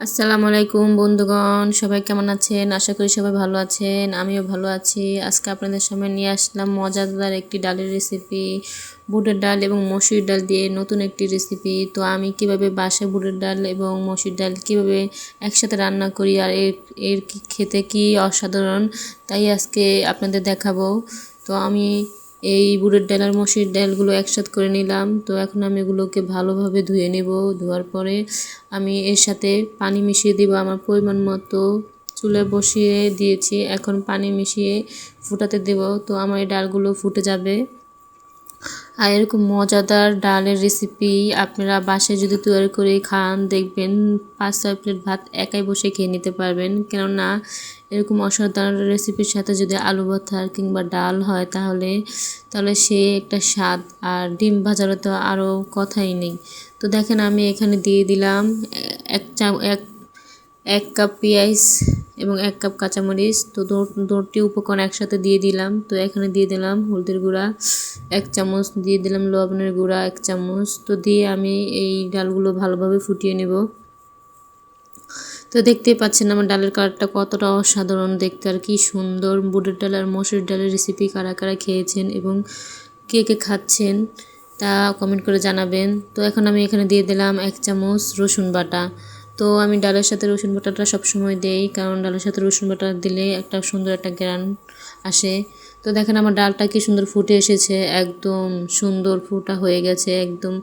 আসসালামু আলাইকুম বন্ধুগণ, সবাই কেমন আছেন? আশা করি সবাই ভালো আছেন, আমিও ভালো আছি। আজকে আপনাদের সামনে নিয়ে আসলাম মজাদার একটি ডালের রেসিপি বুটের ডাল এবং মসুর ডাল দিয়ে নতুন একটি রেসিপি তো আমি কীভাবে বাসায় বুটের ডাল এবং মসুর ডাল কীভাবে একসাথে রান্না করি আর এর এর খেতে কি অসাধারণ, তাই আজকে আপনাদের দেখাবো। তো আমি এই বুড়ের ডাল আর মসির ডালগুলো একসাথে করে নিলাম। তো এখন আমি এগুলোকে ভালোভাবে ধুয়ে নেব। ধোয়ার পরে আমি এর সাথে পানি মিশিয়ে দিব আমার পরিমাণ মতো। চুলে বসিয়ে দিয়েছি। এখন পানি মিশিয়ে ফুটাতে দেব। তো আমার এই ডালগুলো ফুটে যাবে। আর এরকম মজাদার ডালের রেসিপি আপনারা বাসায় যদি তৈরি করে খান, দেখবেন পাঁচ, ছয় প্লেট ভাত একাই বসে খেয়ে নিতে পারবেন। কেননা এরকম অসাধারণ রেসিপির সাথে যদি আলু ভর্তার কিংবা ডাল হয় তাহলে তাহলে সে একটা স্বাদ। আর ডিম ভাজারও তো আরও কথাই নেই। তো দেখেন আমি এখানে দিয়ে দিলাম এক চা, এক এক কাপ পেঁয়াজ এবং এক কাপ কাঁচামরিচ। তো দৌড়টি উপকরণ একসাথে দিয়ে দিলাম। তো এখানে দিয়ে দিলাম হলদের গুঁড়া, এক চামচ দিয়ে দিলাম লবণের গুঁড়া, এক চামচ। তো দিয়ে আমি এই ডালগুলো ভালোভাবে ফুটিয়ে নেব। তো দেখতেই পাচ্ছেন আমার ডালের কালারটা কতটা অসাধারণ দেখতে, আর কি সুন্দর। বুটের ডাল আর মসুর ডালের রেসিপি কারা কারা খেয়েছেন এবং কে কে খাচ্ছেন তা কমেন্ট করে জানাবেন। তো এখন আমি এখানে দিয়ে দিলাম এক চামচ রসুন বাটা। তো আমি ডালের সাথে রসুন বাটাটা সবসময় দেই, কারণ ডালের সাথে রসুন বাটা দিলে একটা সুন্দর একটা গ্রান আসে। তো দেখেন আমার ডালটা কি সুন্দর ফুটে এসেছে, একদম সুন্দর ফুটা হয়ে গেছে একদম।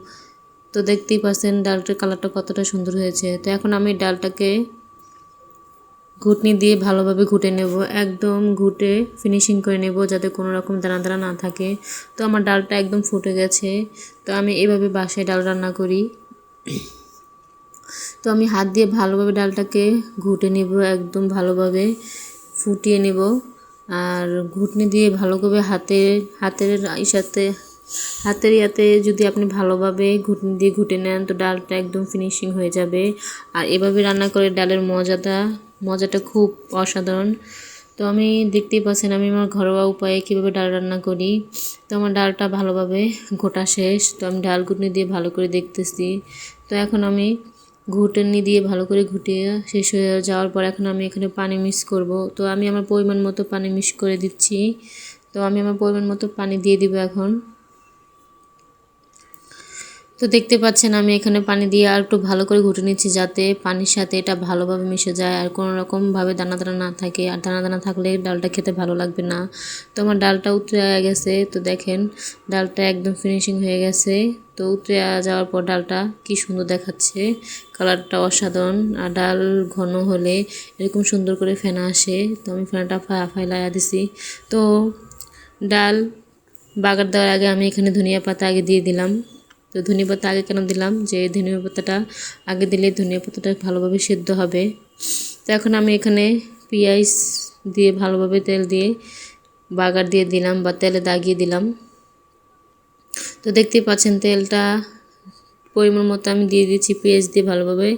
তো দেখতেই পাচ্ছেন ডালটার কালারটা কতটা সুন্দর হয়েছে। তো এখন আমি ডালটাকে ঘুটনি দিয়ে ভালোভাবে ঘুটে নেব, একদম ঘুটে ফিনিশিং করে নেব যাতে কোনো রকম দানা দানা না থাকে। তো আমার ডালটা একদম ফুটে গেছে, তো আমি এভাবে বাসায় ডাল রান্না করি। তো আমি হাত দিয়ে ভালোভাবে ডালটাকে ঘুটে নেব, একদম ভালোভাবে ফুটিয়ে নেব। আর ঘুটনি দিয়ে ভালোভাবে হাতে, হাতের সাথে হাতের ইয়াতে যদি আপনি ভালোভাবে ঘুটনি দিয়ে ঘুটে নেন, তো ডালটা একদম ফিনিশিং হয়ে যাবে। আর এভাবে রান্না করে ডালের মজাটা মজাটা খুব অসাধারণ। তো আমি দেখতেই পাচ্ছেন, আমি আমার ঘরোয়া উপায়ে কীভাবে ডাল রান্না করি। তো আমার ডালটা ভালোভাবে ঘোটা শেষ, তো আমি ডাল ঘুটনি দিয়ে ভালো করে দেখতেছি। তো এখন আমি ঘুটনি দিয়ে ভালো করে ঘুটিয়ে শেষ হয়ে যাওয়ার পর এখন আমি এখানে পানি মিক্স করব। তো আমি আমার পরিমাণ মতো পানি মিক্স করে দিচ্ছি। তো আমি আমার পরিমাণ মতো পানি দিয়ে দিব এখন। তো দেখতে পাচ্ছেন, আমি এখানে পানি দিয়ে আর একটু ভালো করে ঘুটে নিচ্ছি যাতে পানির সাথে এটা ভালোভাবে মিশে যায় আর কোনো রকমভাবে দানা দানা না থাকে। আর দানা দানা থাকলে ডালটা খেতে ভালো লাগবে না। তো আমার ডালটা উতরে গেছে। তো দেখেন, ডালটা একদম ফিনিশিং হয়ে গেছে। তো উতরে যাওয়ার পর ডালটা কি সুন্দর দেখাচ্ছে। কালারটা অসাধারণ। আর ডাল ঘন হলে এরকম সুন্দর করে ফেনা আসে। তো আমি ফেনাটা ফাইলাইয়া দিছি। তো ডাল বাগার দেওয়ার আগে আমি এখানে ধনিয়া পাতা আগে দিয়ে দিলাম। তো ধনিয়া পাতা আগে কেন দিলাম? যে ধনিয়া পাতাটা আগে দিলে ধনিয়া পাতাটা ভালোভাবে সেদ্ধ হবে। তো এখন আমি এখানে পেঁয়াজ দিয়ে ভালোভাবে তেল দিয়ে বাগার দিয়ে দিলাম বা তেলে দাগিয়ে দিলাম। তো দেখতেই পাচ্ছেন তেলটা পরিমাণ মতো আমি দিয়ে দিয়েছি, পেঁয়াজ দিয়ে ভালোভাবে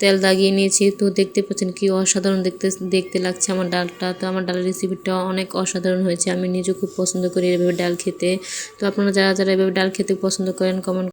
তেল দাগিয়ে নিয়েছি। তো দেখতে পাচ্ছেন কি অসাধারণ দেখতে দেখতে লাগছে আমার ডালটা। তো আমার ডালের রেসিপিটা অনেক অসাধারণ হয়েছে, আমি নিজে খুব পছন্দ করি এভাবে ডাল খেতে। তো আপনারা যারা যারা এভাবে ডাল খেতে পছন্দ করেন কমেন্ট